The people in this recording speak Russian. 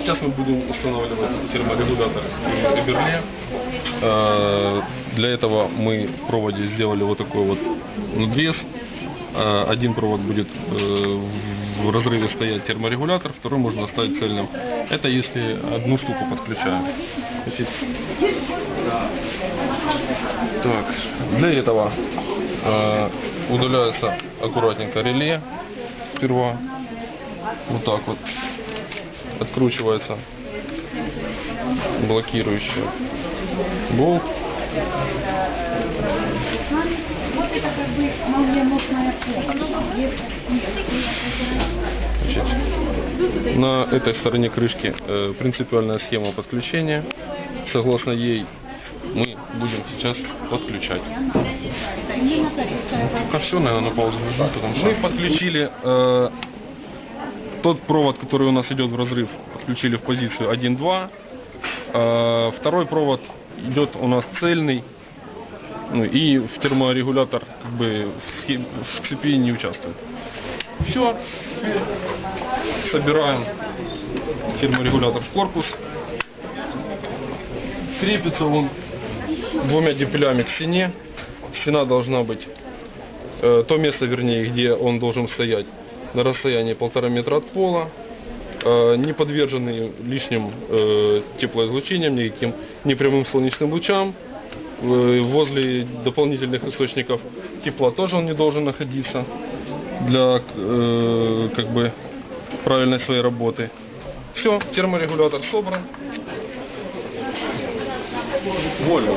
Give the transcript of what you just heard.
Сейчас мы будем устанавливать терморегулятор Эберле. Э, Для этого мы в проводе сделали вот такой вот надрез. Э, Один провод будет э, в разрыве стоять терморегулятор, второй можно оставить цельным. Это если одну штуку подключаем. Значит, так, для этого удаляется аккуратненько реле сперва. Вот так вот. Откручивается блокирующий болт. Значит, на этой стороне крышки э, принципиальная схема подключения. Согласно ей мы будем сейчас подключать. Пока все, наверное, на паузу нажму, потому что мы подключили э, тот провод, который у нас идет в разрыв, подключили в позицию 1-2. Э, второй провод идет у нас цельный. Ну, и в терморегулятор как бы в цепи не участвует. Все. Собираем терморегулятор в корпус. Крепится он двумя диппелями к стене. Стена должна быть, э, то место, вернее, где он должен стоять, на расстоянии полтора метра от пола, э, не подверженный лишним э, теплоизлучениям, никаким непрямым солнечным лучам. Э, возле дополнительных источников тепла тоже он не должен находиться для как бы правильной своей работы. Все, терморегулятор собран. Вольно.